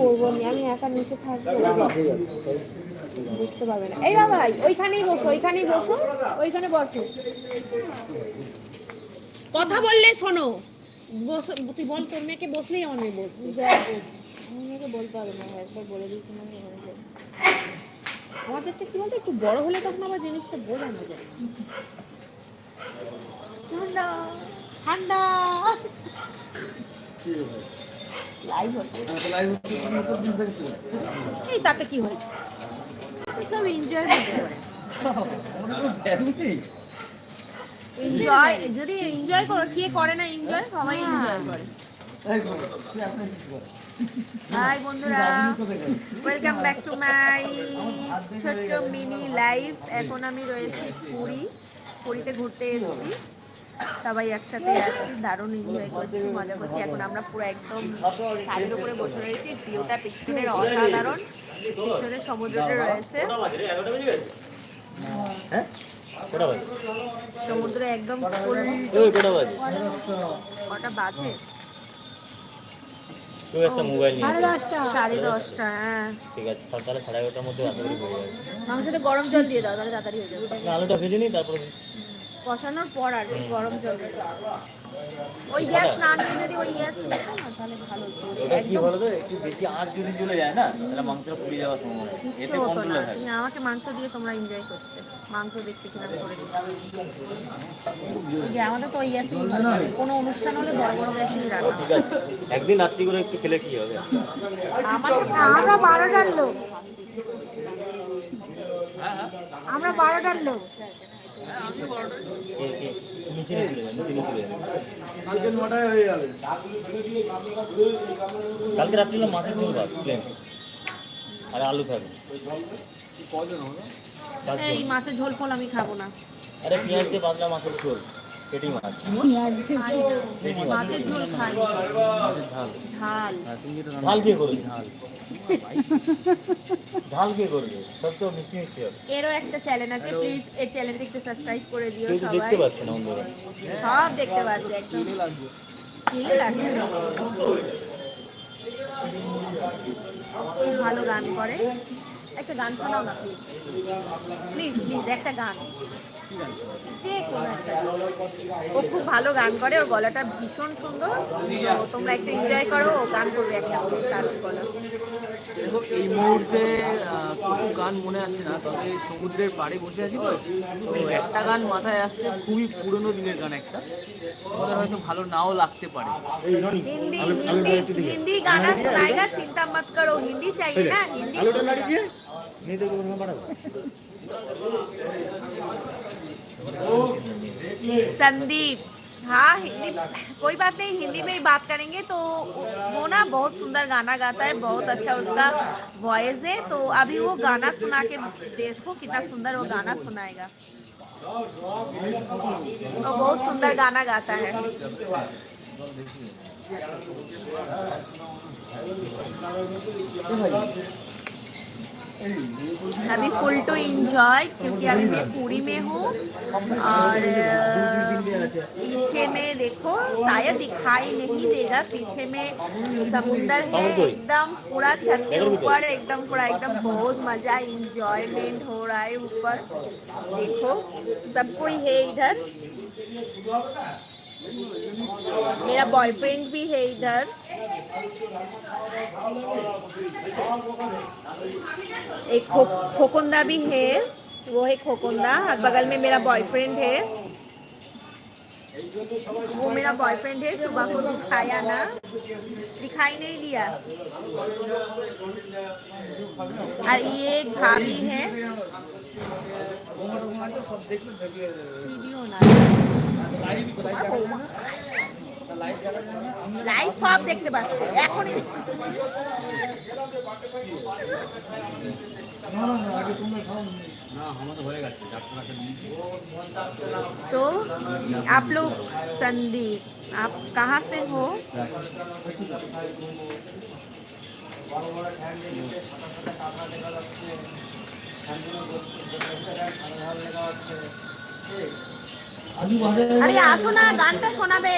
করব নি আমি একা নিচে থাকব। বুঝতে পারবে না। এই বাবা ওইখানেই বসো ওইখানেই বসো ওইখানে বসো। কথা বললে শোনো। বসো তুই বল তোর মেয়েকে বসলেই আমার মেয়ে বসবে। আমাকে বলতে হবে না একবার বলে দিই তোমার আমাদের তো কি বলতো একটু বড় হলে তখন আবার জিনিসটা বোঝানো যায়। ঠান্ডা ঠান্ডা। লাইভ হচ্ছে। এই তাতে কি হয়েছে? সব এনজয় এনজয় যদি এনজয় করো কে করে না এনজয় সবাই এনজয় করে। হাই বন্ধুরা। ওয়েলকাম ব্যাক টু মাই ছোট্ট মিনি লাইফ এখন আমি রয়েছি পুরী। পুরীতে ঘুরতে এসেছি। সবাই একসাথে আছি দারুণ এনজয় করছি মজা করছি। এখন আমরা পুরো একদম ছাদের উপরে বসে রয়েছি ভিউটা পিছনের অসাধারণ পিছনে সমুদ্রটা রয়েছে। হ্যাঁ সমুদ্র একদম কটা বাজে? সাড়ে দশটা। হ্যাঁ। ঠিক আছে সাড়ে এগারোটার মধ্যে গরম জল দিয়ে দাও তাহলে তাড়াতাড়ি হয়ে যাবে। আলুটা ভেজে নিই তারপরে দিচ্ছি কষানোর পর আর কি গরম জল। ওই গ্যাস না নিয়ে যদি ওই গ্যাস না তাহলে ভালো হতো। ওটা কি বলো তো একটু বেশি আঁচ যদি চলে যায় না তাহলে মাংসটা পুড়ে যাওয়ার সম্ভাবনা। এতে না। থাকে। তুমি আমাকে মাংস দিয়ে তোমরা এনজয় করতে। মাংস দেখতে কিরম করে। যে আমাদের তো ওই গ্যাসই কোনো অনুষ্ঠান হলে বড় বড় গ্যাসই রান্না ঠিক আছে। একদিন রাত্রি করে একটু খেলে কি হবে? আমাদের আমরা বারোটার লোক। আমরা বারোটার লোক। নিচে নিচে কালকে রাত্রি হলো মাছের ঝোল ভাত প্লেন আর আলু থাকবে এই মাছের ঝোল ফল আমি খাব না। আরে পেঁয়াজ দিয়ে বাদলা মাছের ঝোল। পেটি মাছ। মাছের ঝোল খাই। ঝাল। ঝাল ঝাল কে করবে? ঝাল। ঝাল কে করবে? সব তো মিষ্টি মিষ্টি হবে। এরও একটা চ্যানেল আছে প্লিজ এই চ্যানেলটা একটু সাবস্ক্রাইব করে দিও সবাই। দেখতে পাচ্ছে না অন্ধকার সব দেখতে পাচ্ছে একদম। কিলে লাগছে। খুব ভালো গান করে। একটা গান শোনাও না প্লিজ প্লিজ প্লিজ একটা গান। ও খুব ভালো গান করে ওর গলাটা ভীষণ সুন্দর। তোমরা একটু এনজয় করো ও গান করবে একটা গলা। এই মুহূর্তে কিছু গান মনে আসছে না তবে সমুদ্রের পাড়ে বসে আছি তো। তো একটা গান মাথায় আসছে খুবই পুরনো দিনের গান একটা। তোমাদের হয়তো ভালো নাও লাগতে পারে। হিন্দি হিন্দি হিন্দি আছে শোনায়েগা চিন্তা মত করো হিন্দি চাই না হিন্দি संदीप। हाँ हिंदी, कोई बात नहीं, हिंदी में ही बात करेंगे। तो वो ना बहुत सुंदर गाना गाता है, बहुत अच्छा उसका वॉइस है। तो अभी वो गाना सुना के देखो कितना सुंदर वो गाना सुनाएगा। वो बहुत सुंदर गाना गाता है। अभी फुल टू इंजॉय क्योंकि अभी मैं पूरी में हूँ। और पीछे में देखो, शायद दिखाई नहीं देगा, पीछे में समुंदर है एकदम पूरा, छत के ऊपर एकदम पूरा, एकदम बहुत मज़ा इंजॉयमेंट हो रहा है ऊपर। देखो, सब कोई है इधर। मेरा बॉयफ्रेंड भी है इधर। एक खो खोकुंदा भी है। वो है खोकुंदा। और बगल में मेरा बॉयफ्रेंड है। वो मेरा बॉयफ्रेंड है। सुबह को दिखाया ना। दिखाई नहीं दिया। और ये एक भाभी है। ना লাইভ সব দেখতে পাচ্ছে এখনই तो आप लोग संदीप आप कहाँ से हो আরে আসো না গানটা শোনাবে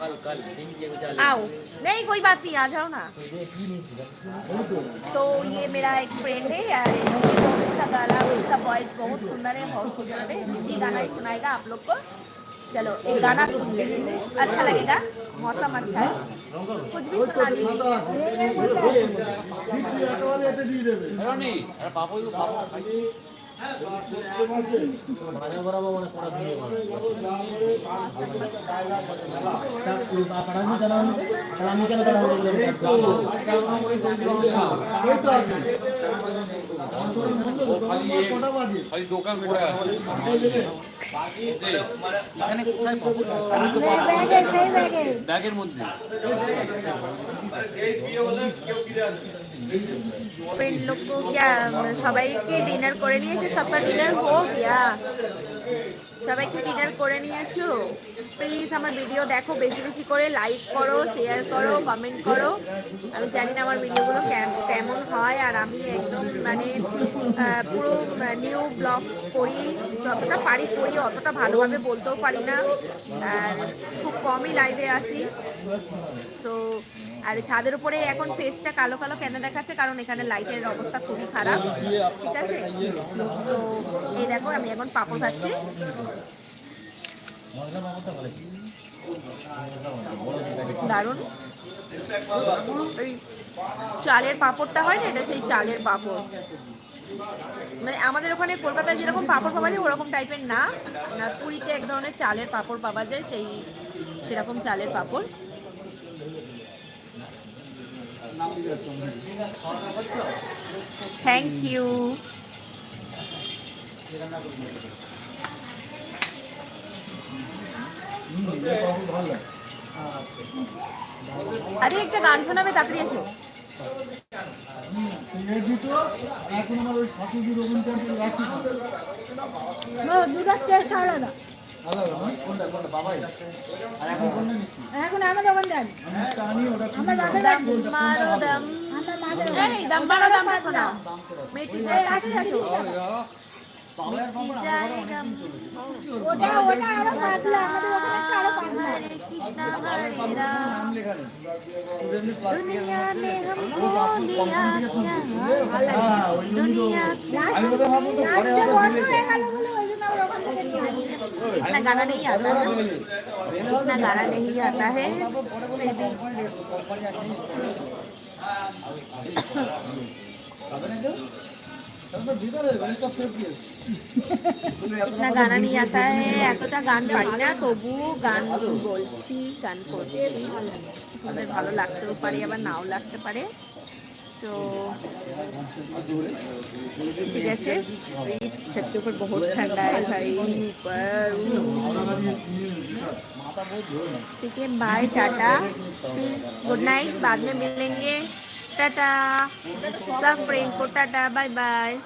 कल कल आओ। नहीं कोई बात नहीं आ जाओ ना। तो ये मेरा एक फ्रेंड है यार उसका गाना उसका वॉइस बहुत सुंदर है बहुत खूबसूरत है। हिंदी गाना ही सुनाएगा आप लोग को। चलो एक गाना सुन ले अच्छा लगेगा मौसम अच्छा है। कुछ भी सुना दीजिए। আমি কেন দোকান করে ব্যাগের মধ্যে। फ्रेंड लोग को क्या সবাই কি ডিনার করে নিয়েছে সবটা ডিনার হো গিয়া সবাই কি ডিনার করে নিয়েছো প্লিজ আমার ভিডিও দেখো বেশি বেশি করে লাইক করো শেয়ার করো কমেন্ট করো আমি জানি না আমার ভিডিওগুলো কেম- কেমন হয় আর আমি একদম মানে আহ, পুরো নিউ ব্লগ করি যতটা পারি করি অতটা ভালোভাবে বলতেও পারি না আর খুব কমই লাইভে আসি তো আর ছাদের উপরে এখন ফেসটা কালো কালো কেন দেখাচ্ছে? কারণ এখানে লাইটের অবস্থা খুবই খারাপ। ঠিক আছে? তো এই দেখো, আমি এখন পাপড় খাচ্ছি দারুণ। ওই চালের পাঁপড়টা হয় না? এটা সেই চালের পাঁপড়। মানে আমাদের ওখানে কলকাতায় যেরকম পাপড় পাওয়া যায়, ওরকম টাইপের না। না, পুরীতে এক ধরনের চালের পাঁপড় পাওয়া যায়, সেই সেরকম চালের পাঁপড়। থ্যাংক ইউ আরে একটা গান শোনাবে তাড়াতাড়ি এসো। দুটার টেস্ট আলাদা এখন আমার দোকান যান আমার বাপের দাম এই দাম বারো দাম আছে না মেটি যায় রাখি রাখো মেটি যায় দাম ওটা ওটা আরও পাতলা আমাদের ওখানে একটা আরও পাতলা কৃষ্ণ হরে রাম দুনিয়া মে হমকো লিয়া কিয়া দুনিয়া আমি বলতে ভাবো তো পরে হবে इतना गाना नहीं आता है इतना गाना नहीं आता है फिर भी इतना गाना नहीं आता है এতটা গান পারি না তবু গান বলছি গান করছি আমাদের ভালো লাগতেও পারে আবার নাও লাগতে পারে তো ठीक है छत के ऊपर बहुत ठंडा है भाई, पर ठीक है बाय टाटा। गुड नाइट बाद में मिलेंगे। टाटा। सब फ्रेंड को टाटा बाय बाय